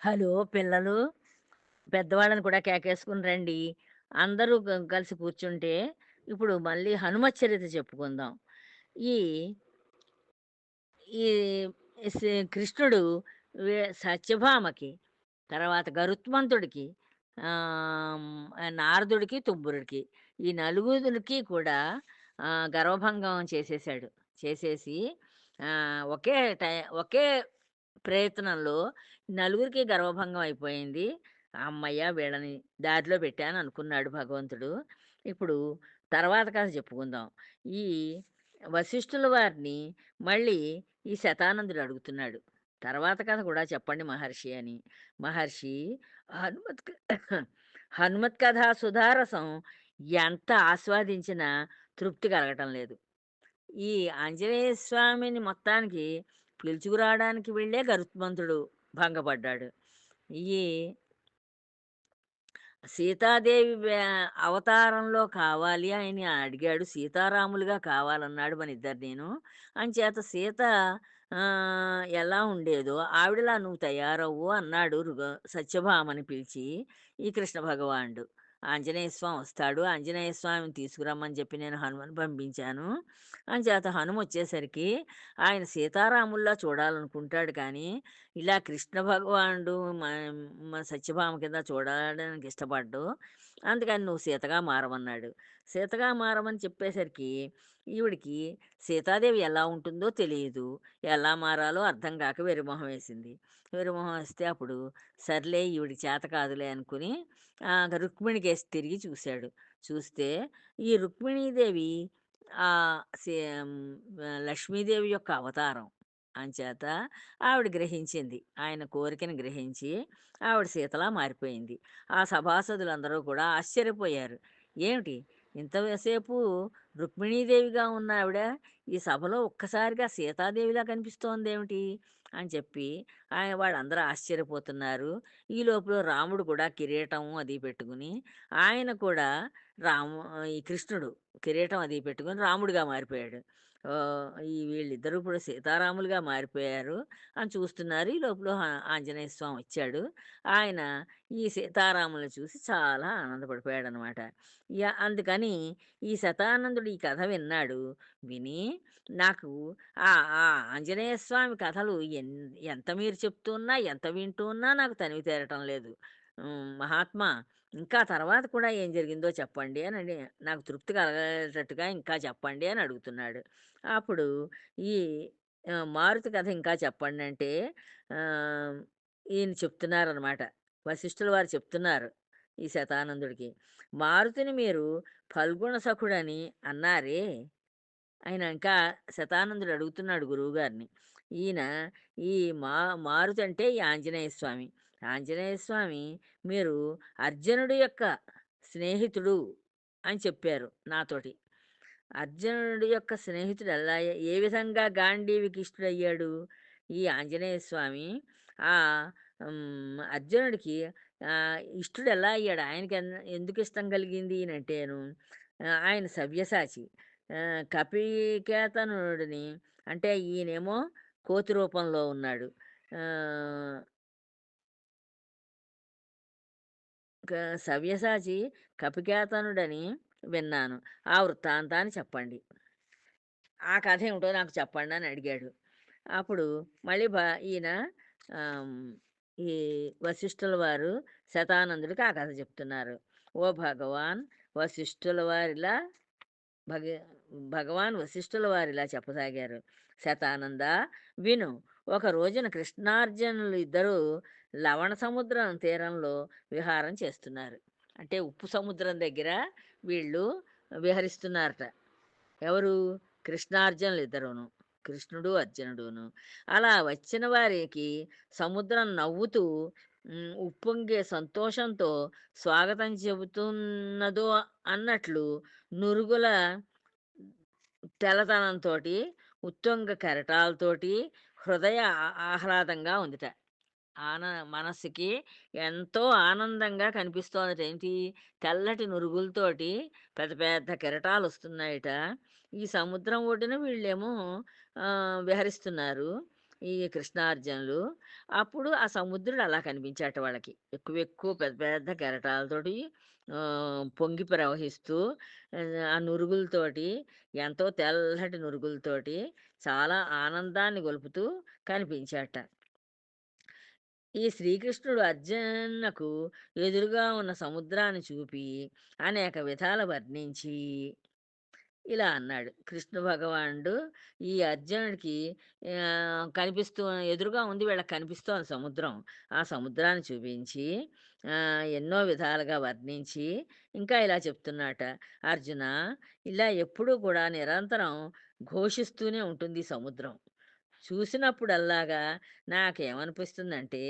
Hello పిల్లలు, పెద్దవాళ్ళని కూడా కేకేసుకుని రండి. అందరూ కలిసి కూర్చుంటే, ఇప్పుడు మళ్ళీ హనుమ చరిత్ర చెప్పుకుందాం. ఈ ఈ కృష్ణుడు సత్యభామకి, తర్వాత గరుత్మంతుడికి, నారదుడికి, తుబ్బురుడికి ఈ నలుగురికి కూడా గర్వభంగం చేసేసాడు. చేసేసి ఒకే టై ఒకే ప్రయత్నంలో నలుగురికి గర్వభంగం అయిపోయింది. అమ్మయ్య వీళ్ళని దారిలో పెట్టాను అనుకున్నాడు భగవంతుడు. ఇప్పుడు తర్వాత కథ చెప్పుకుందాం. ఈ వశిష్ఠుల వారిని మళ్ళీ ఈ శతానందుడు అడుగుతున్నాడు. తర్వాత కథ కూడా చెప్పండి మహర్షి అని. మహర్షి హనుమత్ క హనుమత్ కథా సుధారసం ఎంత ఆస్వాదించినా తృప్తి కలగటం లేదు. ఈ ఆంజనేయ స్వామిని మొత్తానికి పిలుచుకురావడానికి వెళ్ళే గరుత్మంతుడు భంగపడ్డాడు. ఈ సీతాదేవి అవతారంలో కావాలి అని అడిగాడు. సీతారాములుగా కావాలన్నాడు మన ఇద్దరు నేను అంచేత సీత ఎలా ఉండేదో ఆవిడలా నువ్వు తయారవ్వు అన్నాడు సత్యభామని పిలిచి ఈ కృష్ణ భగవానుడు. ఆంజనేయ స్వామి వస్తాడు. ఆంజనేయ స్వామిని తీసుకురమ్మని చెప్పి నేను హనుమను పంపించాను. అంచేత హనుమొచ్చేసరికి ఆయన సీతారాముల్లా చూడాలనుకుంటాడు కానీ, ఇలా కృష్ణ భగవానుడు మా సత్యభామ కింద చూడడానికి ఇష్టపడ్డు అందుకని నువ్వు సీతగా మారమన్నాడు. సీతగా మారమని చెప్పేసరికి ఈవిడికి సీతాదేవి ఎలా ఉంటుందో తెలియదు ఎలా మారాలో అర్థం కాక వెర్రిమొహం వేసింది. వెర్రిమొహం వేస్తే అప్పుడు సర్లే ఈవిడికి చేత కాదులే అనుకుని రుక్మిణికేసి తిరిగి చూశాడు. చూస్తే ఈ రుక్మిణీదేవి సీ లక్ష్మీదేవి యొక్క అవతారం. అంచేత ఆవిడ గ్రహించింది. ఆయన కోరికను గ్రహించి ఆవిడ సీతలా మారిపోయింది. ఆ సభాసదులందరూ కూడా ఆశ్చర్యపోయారు. ఏమిటి ఇంతసేపు రుక్మిణీదేవిగా ఉన్న ఆవిడ ఈ సభలో ఒక్కసారిగా సీతాదేవిలా కనిపిస్తోంది ఏమిటి అని చెప్పి ఆయన వాళ్ళందరూ ఆశ్చర్యపోతున్నారు. ఈ లోపల రాముడు కూడా కిరీటం అది పెట్టుకుని ఆయన కూడా రాము ఈ కృష్ణుడు కిరీటం అది పెట్టుకుని రాముడిగా మారిపోయాడు. ఈ వీళ్ళిద్దరూ ఇప్పుడు సీతారాములుగా మారిపోయారు అని చూస్తున్నారు. ఈ లోపల ఆంజనేయ స్వామి వచ్చాడు. ఆయన ఈ సీతారాములను చూసి చాలా ఆనందపడిపోయాడనమాట. ఇక అందుకని ఈ శతానందుడు ఈ కథ విన్నాడు. విని నాకు ఆ ఆ ఆంజనేయ స్వామి కథలు ఎన్ ఎంత మీరు చెప్తున్నా, ఎంత వింటూ ఉన్నా నాకు తనివి తీరటం లేదు. మహాత్మా ఇంకా తర్వాత కూడా ఏం జరిగిందో చెప్పండి అని నాకు తృప్తి కలగేటట్టుగా ఇంకా చెప్పండి అని అడుగుతున్నాడు. అప్పుడు ఈ మారుతి కథ ఇంకా చెప్పండి అంటే ఈయన చెప్తున్నారనమాట. వశిష్ఠుల వారు చెప్తున్నారు ఈ శతానందుడికి. మారుతిని మీరు ఫల్గుణ సఖుడని అన్నారే! ఆయన ఇంకా శతానందుడు అడుగుతున్నాడు గురువుగారిని. ఈయన ఈ మా మారుతి అంటే ఈ ఆంజనేయ స్వామి. ఆంజనేయ స్వామి మీరు అర్జునుడి యొక్క స్నేహితుడు అని చెప్పారు నాతోటి. అర్జునుడి యొక్క స్నేహితుడు ఎలా ఏ విధంగా గాంధీవికి ఇష్టుడయ్యాడు? ఈ ఆంజనేయ స్వామి ఆ అర్జునుడికి ఇష్టుడు ఎలా అయ్యాడు? ఆయనకి ఎందుకు ఇష్టం కలిగింది అంటే ఆయన సవ్యసాచి. కపికేతనుడిని అంటే ఈయనేమో కోతి రూపంలో ఉన్నాడు. సవ్యసాచి కపికేతనుడని విన్నాను. ఆ వృత్తాంతాన్ని చెప్పండి. ఆ కథ ఏమిటో నాకు చెప్పండి అని అడిగాడు. అప్పుడు మళ్ళీ బా ఈయన ఈ వశిష్ఠుల వారు శతానందుడికి ఆ కథ చెప్తున్నారు. ఓ భగవాన్ వశిష్ఠుల వారిలా భగ భగవాన్ వశిష్ఠుల వారిలా చెప్పసాగారు. శతానంద విను ఒక రోజున కృష్ణార్జునులు ఇద్దరూ లవణ సముద్రం తీరంలో విహారం చేస్తున్నారు. అంటే ఉప్పు సముద్రం దగ్గర వీళ్ళు విహరిస్తున్నారట. ఎవరు? కృష్ణార్జునులు ఇద్దరును కృష్ణుడు, అర్జునుడును. అలా వచ్చిన వారికి సముద్రం నవ్వుతూ ఉప్పొంగే సంతోషంతో స్వాగతం చెబుతున్నదో అన్నట్లు నురుగుల తెల్లతనంతో ఉత్తుంగ కెరటాలతోటి హృదయ ఆహ్లాదంగా ఉందిట. ఆన మనసుకి ఎంతో ఆనందంగా కనిపిస్తోంది ఏంటి? తెల్లటి నురుగులతోటి పెద్ద పెద్ద కెరటాలొస్తున్నాయట. ఈ సముద్రం ఒడ్డున వీళ్ళేమో విహరిస్తున్నారు. ఈ కృష్ణార్జునులు. అప్పుడు ఆ సముద్రుడు అలా కనిపించాట వాళ్ళకి. ఎక్కువ ఎక్కువ పెద్ద పెద్ద కెరటాలతోటి పొంగి ప్రవహిస్తూ ఆ నురుగులతోటి ఎంతో తెల్లటి నురుగులతోటి చాలా ఆనందాన్ని గొలుపుతూ కనిపించాట. ఈ శ్రీకృష్ణుడు అర్జునకు ఎదురుగా ఉన్న సముద్రాన్ని చూపి అనేక విధాల వర్ణించి ఇలా అన్నాడు. కృష్ణ భగవానుడు ఈ అర్జునుడికి కనిపిస్తూ ఎదురుగా ఉంది వీళ్ళకి కనిపిస్తోంది సముద్రం. ఆ సముద్రాన్ని చూపించి ఎన్నో విధాలుగా వర్ణించి ఇంకా ఇలా చెప్తున్నట. "అర్జున ఇలా ఎప్పుడూ కూడా నిరంతరం ఘోషిస్తూనే ఉంటుంది సముద్రం. చూసినప్పుడల్లాగా నాకేమనిపిస్తుందంటే,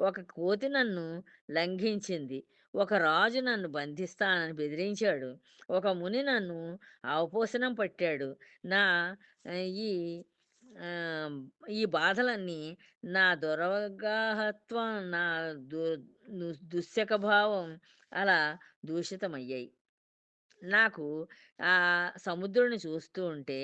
ఒక కోతి నన్ను లంఘించింది. ఒక రాజు నన్ను బంధిస్తానని బెదిరించాడు. ఒక ముని నన్ను అవపోసనం పట్టాడు. నా ఈ ఈ బాధలన్నీ నా దురవగాహత్వం, నా దు ను దుశ్శక భావం అలా దూషితమయ్యాయి. నాకు ఆ సముద్రుని చూస్తూ ఉంటే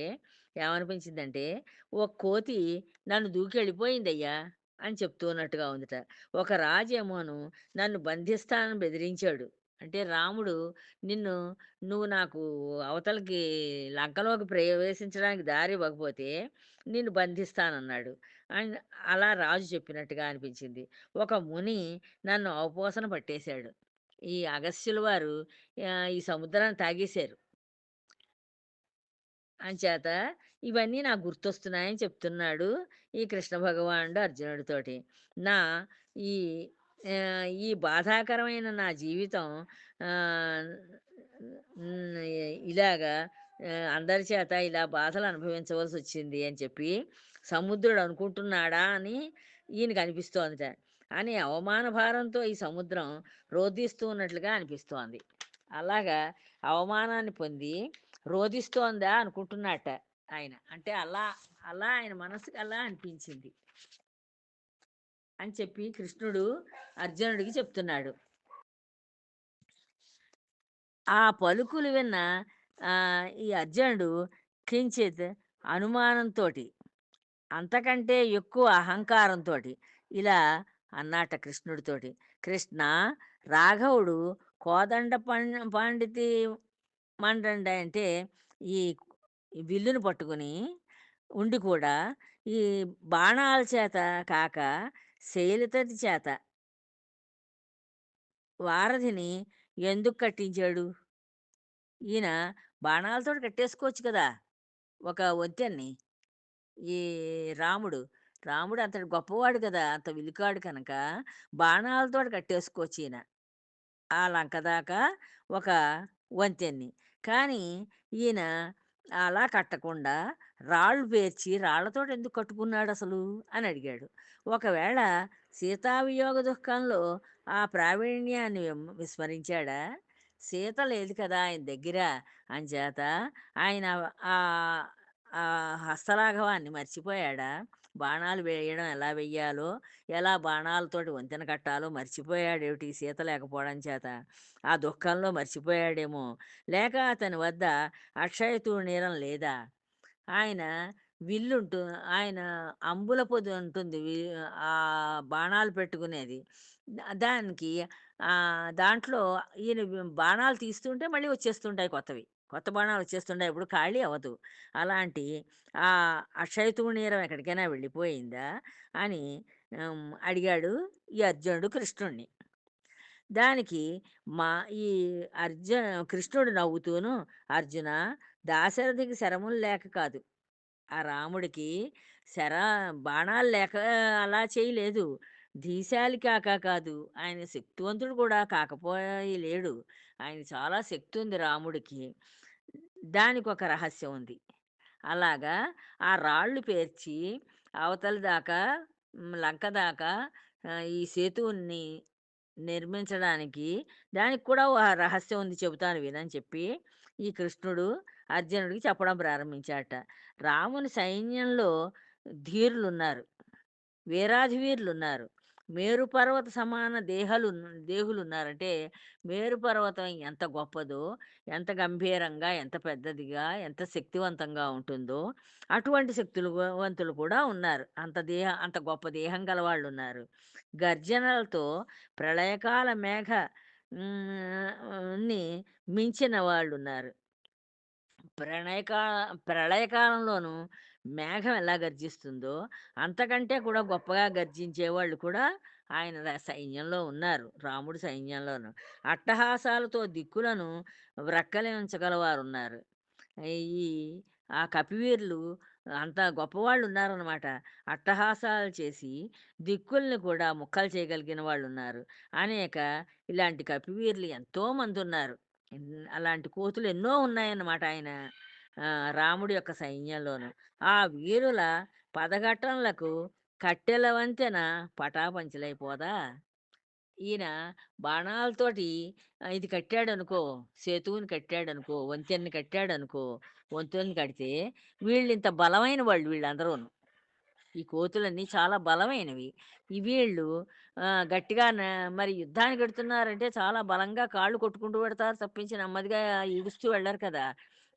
ఏమనిపించిందంటే, ఒక కోతి నన్ను దూకి వెళ్ళిపోయిందయ్యా అని చెప్తున్నట్టుగా ఉందిట ఒక రాజేమోను నన్ను బంధిస్తానని బెదిరించాడు. అంటే రాముడు నిన్ను నువ్వు నాకు అవతలకి లంకలోకి ప్రవేశించడానికి దారి ఇవ్వకపోతే నిన్ను బంధిస్తానన్నాడు. అండ్ అలా రాజు చెప్పినట్టుగా అనిపించింది. ఒక ముని నన్ను అవపోసన పట్టేశాడు. ఈ అగస్యుల వారు ఈ సముద్రాన్ని తాగేశారు. అంచేత ఇవన్నీ నాకు గుర్తొస్తున్నాయని చెప్తున్నాడు ఈ కృష్ణ భగవానుడు అర్జునుడితోటి. నా ఈ ఈ బాధాకరమైన నా జీవితం ఇలాగా అందరి చేత ఇలా బాధలు అనుభవించవలసి వచ్చింది అని చెప్పి సముద్రుడు అనుకుంటున్నాడా అని ఈయనకి అనిపిస్తోంది అని అవమాన భారంతో ఈ సముద్రం రోదిస్తూ ఉన్నట్లుగా అనిపిస్తోంది. అలాగా అవమానాన్ని పొంది రోదిస్తోందా అనుకుంటున్నట్ట ఆయన. అంటే అలా, అలా ఆయన మనసుకు అలా అనిపించింది. అని చెప్పి కృష్ణుడు అర్జునుడికి చెప్తున్నాడు. ఆ పలుకులు విన్న ఈ అర్జునుడు కించిత్ అనుమానంతోటి, అంతకంటే ఎక్కువ అహంకారంతోటి ఇలా అన్నాట కృష్ణుడితోటి. కృష్ణ రాఘవుడు కోదండ పాండితి మండండి అంటే ఈ విల్లును పట్టుకుని ఉండి కూడా ఈ బాణాల చేత కాక శైలితటి చేత వారధిని ఎందుకు కట్టించాడు? ఈయన బాణాలతోటి కట్టేసుకోవచ్చు కదా! ఒక వంతెన్ని. ఈ రాముడు. రాముడు అంతటి గొప్పవాడు కదా! అంత విలుకాడు కనుక బాణాలతో కట్టేసుకోవచ్చు ఈయన. ఆ లంక దాకా ఒక వంతెన్ని. కానీ ఈయన అలా కట్టకుండా రాళ్ళు పేర్చి రాళ్ళతో ఎందుకు కట్టుకున్నాడు అసలు అని అడిగాడు. ఒకవేళ సీతావియోగ దుఃఖంలో ఆ ప్రావీణ్యాన్ని విమ్ విస్మరించాడా? సీత లేదు కదా ఆయన దగ్గర. అంచేత ఆయన ఆ హస్తలాఘవాన్ని మర్చిపోయాడా? బాణాలు వేయడం ఎలా వెయ్యాలో, ఎలా బాణాలతోటి వంతెన కట్టాలో మర్చిపోయాడేమిటి సీత లేకపోవడం చేత? ఆ దుఃఖంలో మర్చిపోయాడేమో! లేక అతని వద్ద అక్షయతుడు నీరం లేదా? ఆయన విల్లుంటు ఆయన అంబుల పొది ఉంటుంది. ఆ బాణాలు పెట్టుకునేది. దానికి దాంట్లో ఈయన బాణాలు తీస్తుంటే మళ్ళీ వచ్చేస్తుంటాయి కొత్తవి. కొత్త బాణాలు వచ్చేస్తుండే ఇప్పుడు ఖాళీ అవ్వదు. అలాంటి ఆ అక్షయ నీరం ఎక్కడికైనా వెళ్ళిపోయిందా? అని అడిగాడు ఈ అర్జునుడు కృష్ణుడిని. దానికి మా ఈ అర్జున్ కృష్ణుడు నవ్వుతూను, "అర్జున దాశరథికి శరములు లేక కాదు. ఆ రాముడికి శర బాణాలు లేక అలా చేయలేదు. ధీశాలి కాక కాదు. ఆయన శక్తివంతుడు కూడా కాకపోయి లేడు. ఆయన చాలా శక్తి ఉంది రాముడికి. దానికొక రహస్యం ఉంది. అలాగా ఆ రాళ్ళు పేర్చి అవతల దాకా లంక దాకా ఈ సేతువుని నిర్మించడానికి దానికి కూడా ఓ రహస్యం ఉంది చెబుతాను వినని చెప్పి ఈ కృష్ణుడు అర్జునుడికి చెప్పడం ప్రారంభించాట రాముని సైన్యంలో ధీరులున్నారు. వీరాధివీరులున్నారు. మేరుపర్వత సమాన దేహాలు దేహులున్నారంటే ఉన్నారంటే మేరుపర్వతం ఎంత గొప్పదో, ఎంత గంభీరంగా, ఎంత పెద్దదిగా, ఎంత శక్తివంతంగా ఉంటుందో, అటువంటి శక్తులు వంతులు కూడా ఉన్నారు. అంత దేహ అంత గొప్ప దేహం గలవాళ్ళున్నారు. గర్జనలతో ప్రళయకాల మేఘ ని మించిన వాళ్ళు ఉన్నారు ప్రణయకా ప్రళయకాలంలోనూ మేఘం ఎలా గర్జిస్తుందో, అంతకంటే కూడా గొప్పగా గర్జించేవాళ్ళు కూడా ఆయన సైన్యంలో ఉన్నారు. రాముడి సైన్యంలోను. అట్టహాసాలతో దిక్కులను వ్రక్కలించగలవారున్నారు. ఈ ఆ కపివీరులు అంత గొప్పవాళ్ళున్నారనమాట. అట్టహాసాలు చేసి దిక్కుల్ని కూడా ముక్కలు చేయగలిగిన వాళ్ళున్నారు. అనేక ఇలాంటి కపివీరులు ఎంతోమందున్నారు. హ్మ్. అలాంటి కోతులు ఎన్నో ఉన్నాయన్నమాట ఆయన రాముడి యొక్క సైన్యంలోను. ఆ వీరుల పదఘట్టనలకు కట్టెల వంతెన పటాపంచలైపోదా? ఈయన బాణాలతోటి ఇది కట్టాడనుకో, సేతువుని కట్టాడనుకో, కట్టాడు కట్టాడనుకో, వంతుని కడితే వీళ్ళు ఇంత బలమైన వాళ్ళు వీళ్ళందరూను. ఈ కోతులన్నీ చాలా బలమైనవి. ఈ వీళ్ళు గట్టిగా మరి యుద్ధానికి పెడుతున్నారంటే చాలా బలంగా కాళ్ళు కొట్టుకుంటూ పెడతారు తప్పించి నెమ్మదిగా ఈడుస్తూ వెళ్ళారు కదా!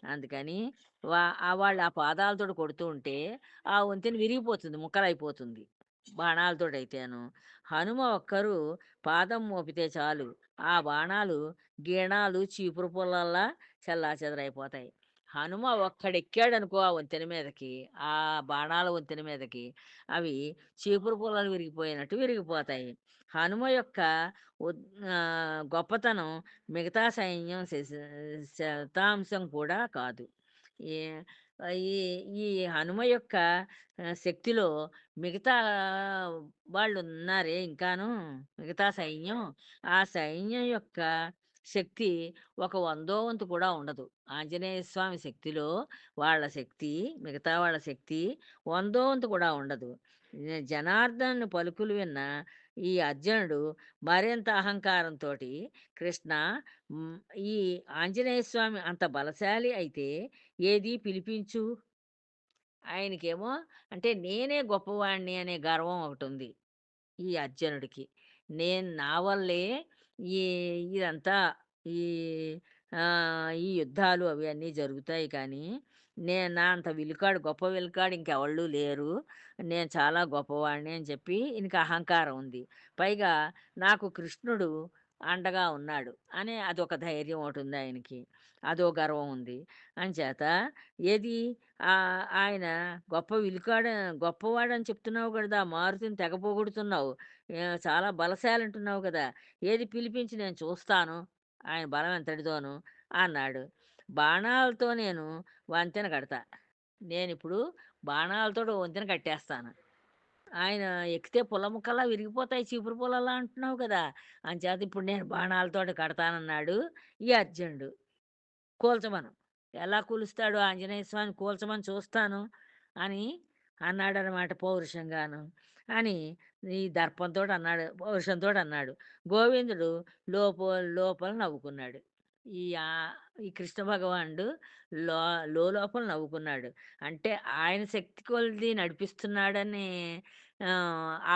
అందుకని వా వాళ్ళు ఆ పాదాలతోటి కొడుతూ ఉంటే ఆ వంతెన విరిగిపోతుంది. ముక్కలైపోతుంది. బాణాలతో అయితేను హనుమ ఒక్కరు పాదం మోపితే చాలు ఆ బాణాలు గీణాలు చీపురు పుల్లల్లా చెల్లాచెదరైపోతాయి. హనుమ ఒక్కడెక్కాడనుకో ఆ వంతెన మీదకి, ఆ బాణాల వంతెన మీదకి, అవి చీపురు పుల్లలు విరిగిపోయినట్టు విరిగిపోతాయి. హనుమ యొక్క గొప్పతనం మిగతా సైన్యం శతాంశం కూడా కాదు. ఈ ఈ ఈ హనుమ యొక్క శక్తిలో మిగతా వాళ్ళు ఉన్నారే ఇంకాను, మిగతా సైన్యం, ఆ సైన్యం యొక్క శక్తి ఒక వందో వంతు కూడా ఉండదు. ఆంజనేయ స్వామి శక్తిలో వాళ్ళ శక్తి, మిగతా వాళ్ళ శక్తి వందో వంతు కూడా ఉండదు. జ పలుకులు విన్న ఈ అర్జునుడు మరింత అహంకారంతోటి కృష్ణ ఈ ఆంజనేయ స్వామి అంత బలశాలి అయితే ఏది పిలిపించు ఆయనకేమో అంటే నేనే గొప్పవాణ్ణి అనే గర్వం ఒకటుంది. ఈ అర్జునుడికి. నేను నా వల్లే ఈ ఇదంతా ఈ ఈ యుద్ధాలు అవి అన్నీ జరుగుతాయి కానీ, నేను నా అంత విలుకాడు గొప్ప విలుకాడు ఇంకెవళ్ళు లేరు. నేను చాలా గొప్పవాడిని అని చెప్పి ఇంక అహంకారం ఉంది. పైగా నాకు కృష్ణుడు అండగా ఉన్నాడు అనే అదొక ధైర్యం ఒకటుంది ఆయనకి. అదో గర్వం ఉంది. అంచేత ఏది ఆయన గొప్ప విలుకాడ గొప్పవాడని చెప్తున్నావు కదా! మారుతిని తెగ పొగుడుతున్నావు. చాలా బలశాలి అంటున్నావు కదా! ఏది పిలిపించి నేను చూస్తాను. ఆయన బలం ఎంతటితోను అన్నాడు. బాణాలతో నేను వంతెన కడతా. నేను ఇప్పుడు బాణాలతో వంతెన కట్టేస్తాను. ఆయన ఎక్కితే పుల్ల ముక్కల్లా విరిగిపోతాయి చీపురు పుల్లలా అంటున్నావు కదా! అంచేత ఇప్పుడు నేను బాణాలతో కడతానన్నాడు ఈ అర్జునుడు. కూల్చమను. ఎలా కూలుస్తాడు ఆంజనేయ స్వామిని కూల్చమని చూస్తాను అని అన్నాడనమాట పౌరుషంగాను. అని ఈ దర్పంతో అన్నాడు. పౌరుషంతో అన్నాడు. గోవిందుడు లోపల లోపల నవ్వుకున్నాడు. ఈ ఈ కృష్ణ భగవానుడు లో లోపల నవ్వుకున్నాడు. అంటే ఆయన శక్తి కొలది నడిపిస్తున్నాడనే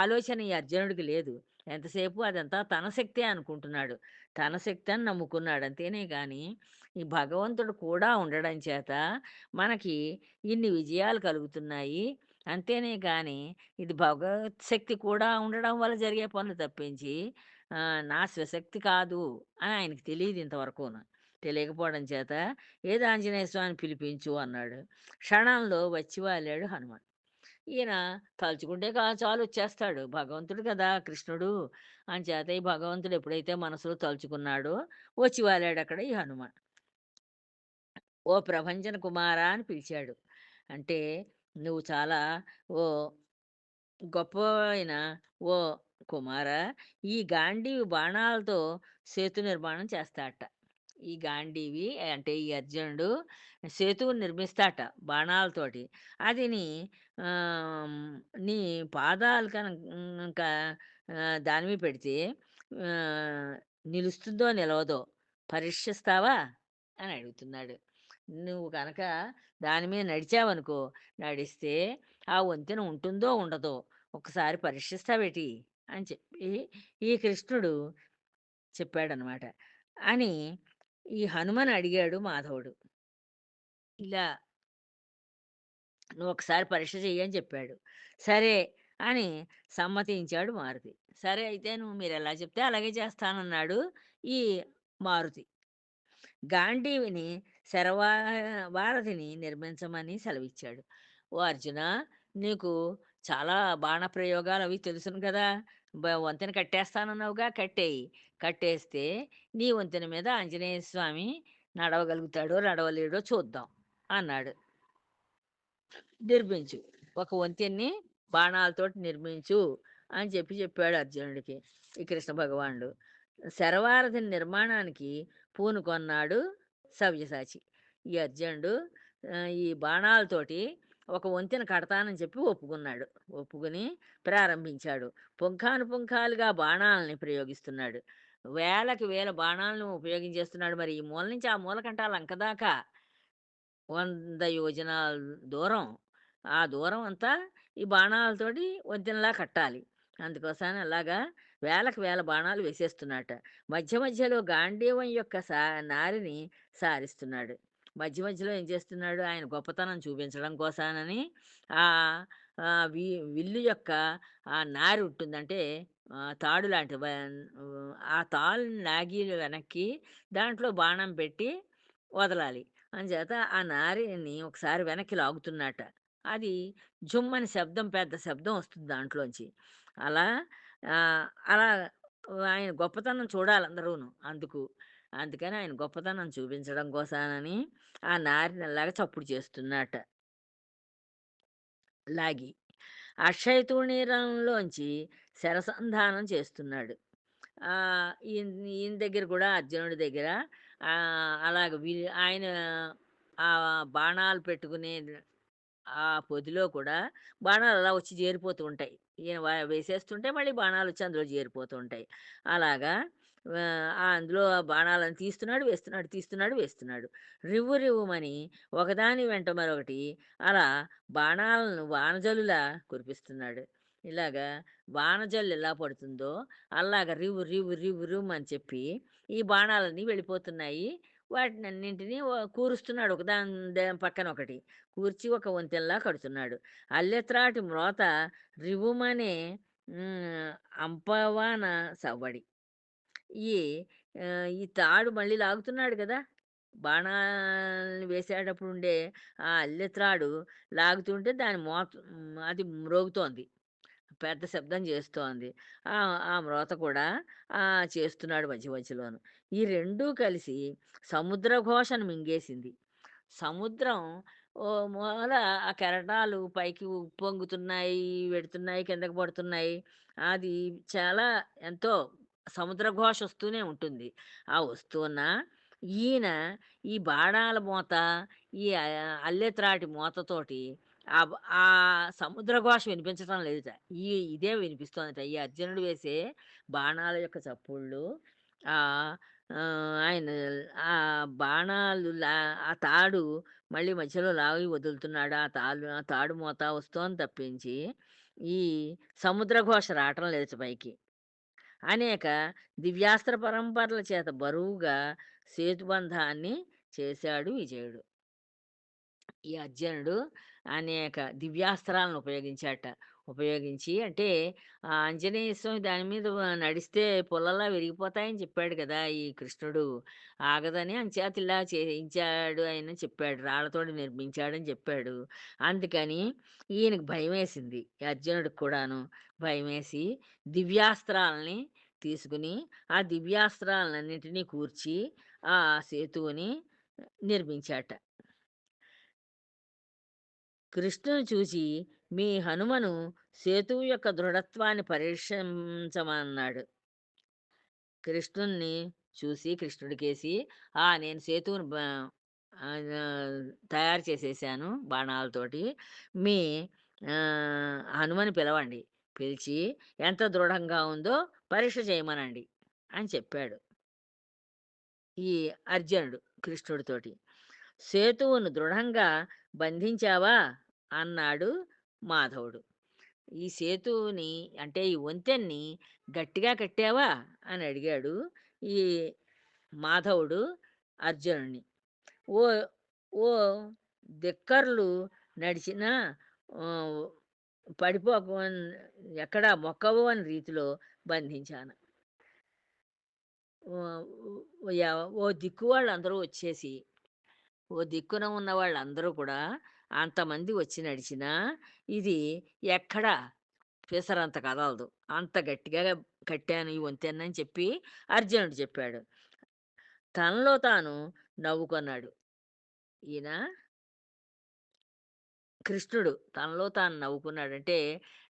ఆలోచన ఈ అర్జునుడికి లేదు. ఎంతసేపు అదంతా తన శక్తే అనుకుంటున్నాడు. తన శక్తి అని నమ్ముకున్నాడు. అంతేనే కానీ ఈ భగవంతుడు కూడా ఉండడం చేత మనకి ఇన్ని విజయాలు కలుగుతున్నాయి. అంతేనే గాని ఇది భగవత్ శక్తి కూడా ఉండడం వల్ల జరిగే పనులు తప్పించి నా స్వశక్తి కాదు అని ఆయనకి తెలియదు ఇంతవరకు తెలియకపోవడం చేత ఏదో ఆంజనేయ స్వామిని పిలిపించు" అన్నాడు. క్షణంలో వచ్చి వాలాడు హనుమాన్ ఈయన తలుచుకుంటే కా చాలు వచ్చేస్తాడు. భగవంతుడు కదా కృష్ణుడు. అంచేత ఈ భగవంతుడు ఎప్పుడైతే మనసులో తలుచుకున్నాడో వచ్చి వాలాడక్కడ ఈ హనుమాన్ "ఓ ప్రభంజన కుమారా" అని పిలిచాడు. అంటే "నువ్వు చాలా ఓ గొప్పవైన ఓ కుమార ఈ గాంధీవి బాణాలతో సేతు నిర్మాణం చేస్తాట ఈ గాంధీవి అంటే ఈ అర్జునుడు సేతువు నిర్మిస్తాట బాణాలతోటి. అది నీ నీ పాదాలు కనుక ఆహ్, దాని మీద పెడితే నిలుస్తుందో నిలవదో పరీక్షిస్తావా? అని అడుగుతున్నాడు. నువ్వు కనుక దాని మీద నడిచావనుకో, నడిస్తే ఆ వంతెన ఉంటుందో ఉండదో ఒకసారి పరీక్షిస్తావేటి? అని చెప్పి ఈ కృష్ణుడు చెప్పాడనమాట. అని ఈ హనుమని అడిగాడు మాధవుడు. ఇలా నువ్వు ఒకసారి పరీక్ష చెయ్యని చెప్పాడు. సరే అని సమ్మతించాడు మారుతి. సరే అయితే నువ్వు మీరెలా చెప్తే అలాగే చేస్తానన్నాడు ఈ మారుతి. గాంధీవిని శరవా వారధిని నిర్మించమని సెలవిచ్చాడు. "ఓ అర్జున నీకు చాలా బాణ అవి తెలుసును కదా! వంతెన కట్టేస్తానన్నావుగా కట్టేయి. కట్టేస్తే నీ వంతెన మీద ఆంజనేయ స్వామి నడవగలుగుతాడో, నడవలేడో చూద్దాం" అన్నాడు. "నిర్మించు. ఒక వంతెన్ని బాణాలతోటి నిర్మించు" అని చెప్పి చెప్పాడు అర్జునుడికి ఈ కృష్ణ భగవానుడు. శరవారధి నిర్మాణానికి పూనుకొన్నాడు సవ్యసాచి. ఈ అర్జునుడు ఈ బాణాలతోటి ఒక వంతెన కడతానని చెప్పి ఒప్పుకున్నాడు. ఒప్పుకుని ప్రారంభించాడు. పుంఖానుపుంఖాలుగా బాణాలని ప్రయోగిస్తున్నాడు. వేలకి వేల బాణాలను ఉపయోగించేస్తున్నాడు. మరి ఈ మూల నుంచి ఆ మూలకంట ఆ లంక దాకా 100 యోజనాల దూరం. ఆ దూరం అంతా ఈ బాణాలతోటి వంతెనలా కట్టాలి. అందుకోసం అలాగా వేలకు వేల బాణాలు వేసేస్తున్నాట మధ్య మధ్యలో గాంధీవం యొక్క సా నారిని సారిస్తున్నాడు. మధ్య మధ్యలో ఏం చేస్తున్నాడు? ఆయన గొప్పతనం చూపించడం కోసానని ఆ వి విల్లు యొక్క ఆ నారి ఉంటుందంటే తాడు లాంటి ఆ తాళ్ళని నాగీలు వెనక్కి దాంట్లో బాణం పెట్టి వదలాలి. అంచేత ఆ నారిని ఒకసారి వెనక్కి లాగుతున్నట్ట. అది జుమ్మని శబ్దం పెద్ద శబ్దం వస్తుంది దాంట్లోంచి. అలా అలా ఆయన గొప్పతనం చూడాలి అందరూను అందుకు. అందుకని ఆయన గొప్పతనం చూపించడం కోసానని ఆ నారిని అలాగా చప్పుడు చేస్తున్నట లాగి. అక్షయతుణీరంలోంచి శరసంధానం చేస్తున్నాడు. ఈయన ఈయన దగ్గర కూడా అర్జునుడి దగ్గర అలాగ వీ ఆయన ఆ బాణాలు పెట్టుకునే ఆ పొదిలో కూడా బాణాలు అలా వచ్చి చేరిపోతూ ఉంటాయి. ఈయన వేసేస్తుంటే మళ్ళీ బాణాలు వచ్చి అందులో చేరిపోతూ ఉంటాయి. అలాగా అందులో బాణాలను తీస్తున్నాడు, వేస్తున్నాడు, తీస్తున్నాడు, వేస్తున్నాడు. రివ్వు రివ్వుమని ఒకదాని వెంట మరొకటి అలా బాణాలను వానజల్లులా కురిపిస్తున్నాడు. ఇలాగా వానజల్లు ఎలా పడుతుందో అలాగ రివ్వు రివ్వు రివ్వు రివ్వుమని చెప్పి ఈ బాణాలన్నీ వెళ్ళిపోతున్నాయి. వాటినన్నింటిని కూరుస్తున్నాడు ఒకదాని పక్కన ఒకటి. కూర్చి ఒక వంతెనలా కడుతున్నాడు. అల్లెత్రాటి మ్రోత రివుమనే అంపవాన సవ్వడి. ఈ ఈ తాడు మళ్ళీ లాగుతున్నాడు కదా బాణాల్ని వేసేటప్పుడు ఉండే ఆ అల్లెత్రాడు లాగుతుంటే దాని మోత అది మ్రోగుతోంది. పెద్ద శబ్దం చేస్తోంది. ఆ! ఆ మ్రోత కూడా చేస్తున్నాడు మధ్య మధ్యలోను. ఈ రెండూ కలిసి సముద్ర ఘోషను మింగేసింది. సముద్రం ఓ మూల ఆ కెరటాలు పైకి ఉప్పొంగుతున్నాయి, వెడుతున్నాయి, కిందకి పడుతున్నాయి. అది చాలా ఎంతో సముద్ర ఘోష వస్తూనే ఉంటుంది. ఆ వస్తున్న ఈయన ఈ బాణాల మూత ఈ అల్లెత్రాటి మూతతోటి ఆ సముద్ర ఘోష వినిపించటం లేదుట. ఈ ఇదే వినిపిస్తోందట. ఈ అర్జునుడు వేసే బాణాల యొక్క చప్పుళ్ళు ఆ ఆయన ఆ బాణాలు లా ఆ తాడు మళ్ళీ మధ్యలో లాగి వదులుతున్నాడు. ఆ తాళ్ళు ఆ తాడు మోత వస్తోంది తప్పించి, ఈ సముద్ర ఘోష రావటం లేదు పైకి. అనేక దివ్యాస్త్ర పరంపరల చేత బరువుగా సేతుబంధాన్ని చేశాడు విజయుడు. ఈ అర్జునుడు అనేక దివ్యాస్త్రాలను ఉపయోగించాట ఉపయోగించి అంటే ఆ ఆంజనేయ స్వామి దాని మీద నడిస్తే పొలలా విరిగిపోతాయని చెప్పాడు కదా! ఈ కృష్ణుడు. ఆగదని అంచేత ఇలా చేయించాడు అని చెప్పాడు. రాళ్ళతోటి నిర్మించాడని చెప్పాడు. అందుకని ఈయనకు భయమేసింది. వేసింది అర్జునుడికి కూడాను. భయమేసి దివ్యాస్త్రాలని తీసుకుని, ఆ దివ్యాస్త్రాలన్నింటినీ కూర్చి ఆ సేతువుని నిర్మించాట. కృష్ణుని చూసి మీ హనుమను సేతువు యొక్క దృఢత్వాన్ని పరీక్షించమన్నాడు. కృష్ణుణ్ణి చూసి కృష్ణుడికేసి "ఆ! నేను సేతువుని తయారు చేసేసాను బాణాలతోటి. మీ హనుమని పిలవండి. పిలిచి ఎంత దృఢంగా ఉందో పరీక్ష చేయమనండి" అని చెప్పాడు. ఈ అర్జునుడు కృష్ణుడితోటి. "సేతువును దృఢంగా బంధించావా?" అన్నాడు మాధవుడు. ఈ సేతువుని అంటే ఈ వంతెన్ని గట్టిగా కట్టావా అని అడిగాడు ఈ మాధవుడు అర్జునుడిని ఓ ఓ దిక్కర్లు నడిచిన ఆ, పడిపోకు ఎక్కడ మొక్కవు అని రీతిలో బంధించాను ఓ దిక్కు వాళ్ళు అందరూ వచ్చేసి ఓ దిక్కున ఉన్న వాళ్ళందరూ కూడా అంతమంది వచ్చి నడిచినా ఇది ఎక్కడ పెసరంత కదలదు. అంత గట్టిగా కట్టాను ఈ వంతెన్నని చెప్పి అర్జునుడు చెప్పాడు. తనలో తాను నవ్వుకున్నాడు. ఈయన కృష్ణుడు తనలో తాను నవ్వుకున్నాడంటే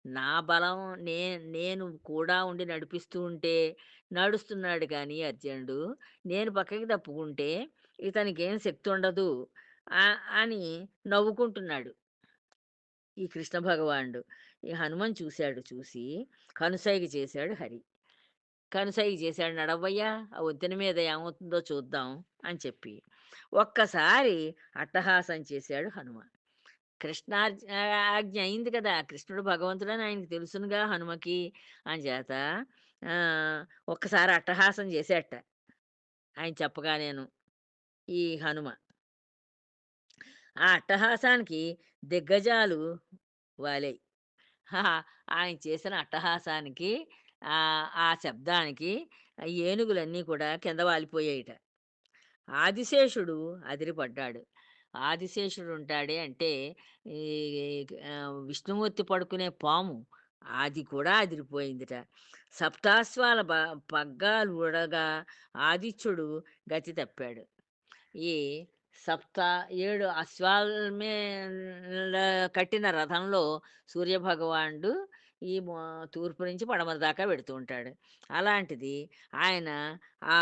నా బలం నే నేను కూడా ఉండి నడిపిస్తూ ఉంటే నడుస్తున్నాడు కానీ అర్జునుడు. నేను పక్కకి తప్పుకుంటే ఇతనికి ఏం శక్తి ఉండదు అని నవ్వుకుంటున్నాడు. ఈ కృష్ణ భగవానుడు. ఈ హనుమాన్ చూశాడు చూసి కనుసైగ చేశాడు హరి. కనుసైగ చేశాడు నడవయ్యా ఆ వంతెన మీద ఏమవుతుందో చూద్దాం అని చెప్పి ఒక్కసారి అట్టహాసం చేశాడు హనుమ కృష్ణార్జ ఆజ్ఞ అయింది కదా కృష్ణుడు భగవంతుడని ఆయనకి తెలుసునుగా హనుమకి అని చేత ఒక్కసారి అట్టహాసం చేసేట. ఆయన చెప్పగా నేను ఈ హనుమ. ఆ అట్టహాసానికి దిగ్గజాలు వాలేయి ఆయన చేసిన అట్టహాసానికి ఆ శబ్దానికి ఏనుగులన్నీ కూడా కింద వాలిపోయాయిట. ఆదిశేషుడు అదిరిపడ్డాడు. ఆదిశేషుడు ఉంటాడే అంటే ఈ విష్ణుమూర్తి పడుకునే పాము అది కూడా అదిరిపోయిందిట. సప్తాశ్వాల బ పగ్గాలు ఉడగా ఆదిత్యుడు గతి తప్పాడు. ఈ సప్త ఏడు అశ్వాల కట్టిన రథంలో సూర్యభగవానుడు ఈ తూర్పు నుంచి పడమర దాకా పెడుతూ ఉంటాడు. అలాంటిది ఆయన ఆ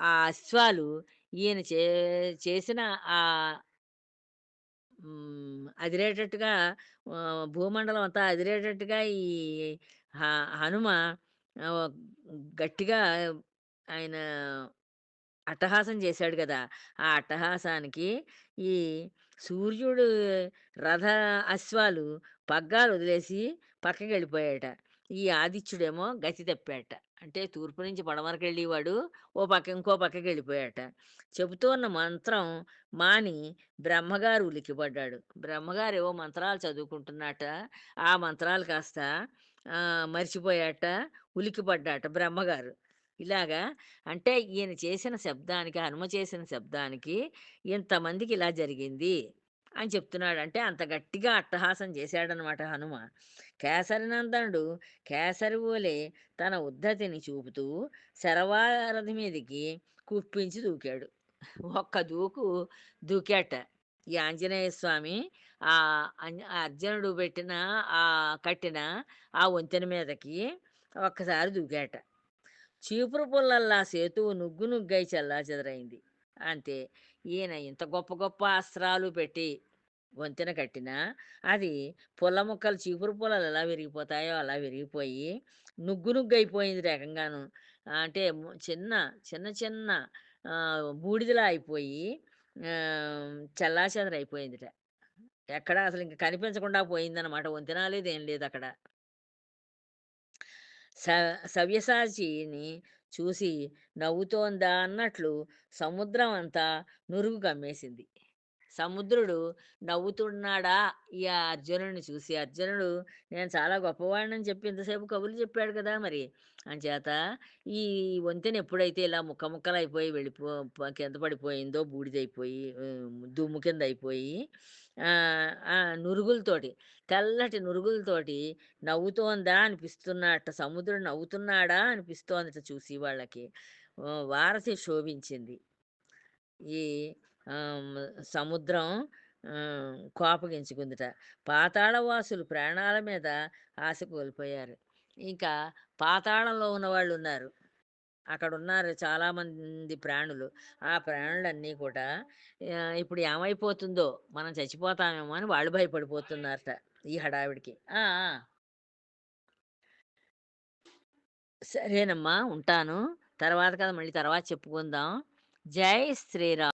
ఆ అశ్వాలు ఈయన చే చేసిన ఆ అదిరేటట్టుగా భూమండలం అంతా అదిరేటట్టుగా ఈ హ- హనుమ గట్టిగా ఆయన అట్టహాసం చేశాడు కదా! ఆ అట్టహాసానికి ఈ సూర్యుడు రథ అశ్వాలు పగ్గాలు వదిలేసి పక్కకి వెళ్ళిపోయాట ఈ ఆదిత్యుడేమో గతి తప్పాట. అంటే తూర్పు నుంచి పడమరకు వెళ్ళేవాడు ఓ పక్క ఇంకో పక్కకి వెళ్ళిపోయాట. చెబుతూ ఉన్న మంత్రం మాని బ్రహ్మగారు ఉలిక్కిపడ్డాడు బ్రహ్మగారు ఏవో మంత్రాలు చదువుకుంటున్నట. ఆ మంత్రాలు కాస్త మర్చిపోయాట ఉలిక్కిపడ్డాట బ్రహ్మగారు. ఇలాగా అంటే ఈయన చేసిన శబ్దానికి హనుమ చేసిన శబ్దానికి ఇంతమందికి ఇలా జరిగింది అని చెప్తున్నాడు. అంటే అంత గట్టిగా అట్టహాసం చేశాడనమాట హనుమ. కేసరినందనుడు కేసరి ఓలే తన ఉద్ధతిని చూపుతూ శరవారథి మీదకి కుప్పించి దూకాడు. ఒక్క దూకు దూకాట. ఈ ఆంజనేయ స్వామి ఆ అర్జునుడు పెట్టిన ఆ కట్టిన ఆ వంతెన మీదకి ఒక్కసారి దూకాట. చీపురు పుల్లల్లా సేతువు నుగ్గు నుగ్గై చల్లా చెదరైంది అంతే ఈయన ఇంత గొప్ప గొప్ప అస్త్రాలు పెట్టి వంతెన కట్టినా అది పుల్ల ముక్కలు చీపురు పుల్లలు ఎలా విరిగిపోతాయో అలా విరిగిపోయి నుగ్గు నుగ్గు అయిపోయింది రకంగాను. అంటే చిన్న చిన్న చిన్న బూడిదలా అయిపోయి చల్లా ఎక్కడ అసలు ఇంకా కనిపించకుండా పోయిందనమాట వంతెన లేదు ఏం లేదు అక్కడ స సవ్యసాచిని చూసి నవ్వుతోందా అన్నట్లు సముద్రం అంతా నురుగు కమ్మేసింది. సముద్రుడు నవ్వుతున్నాడా? ఈ అర్జునుడిని చూసి అర్జునుడు నేను చాలా గొప్పవాడిని చెప్పి ఇంతసేపు కబుర్లు చెప్పాడు కదా మరి! అంచేత ఈ వంతెన ఎప్పుడైతే ఇలా ముక్క ముక్కలు అయిపోయి వెళ్ళిపో కింద పడిపోయిందో బూడిదైపోయి దుమ్ము కింద అయిపోయి నురుగులతోటి తెల్లటి నురుగులతోటి నవ్వుతోందా అనిపిస్తున్నట్ట సముద్రుడు నవ్వుతున్నాడా అనిపిస్తోందట చూసి వాళ్ళకి. వారసి శోభించింది. ఈ సముద్రం కోపగించుకుందిట. పాతాళవాసులు ప్రాణాల మీద ఆశ కోల్పోయారు. ఇంకా పాతాళంలో ఉన్న వాళ్ళు ఉన్నారు. అక్కడ ఉన్నారు చాలామంది ప్రాణులు. ఆ ప్రాణులన్నీ కూడా ఇప్పుడు ఏమైపోతుందో మనం చచ్చిపోతామేమో అని వాళ్ళు భయపడిపోతున్నారట ఈ హడావిడికి. సరేనమ్మా ఉంటాను. తర్వాత కదా మళ్ళీ తర్వాత చెప్పుకుందాం. జై శ్రీరామ్.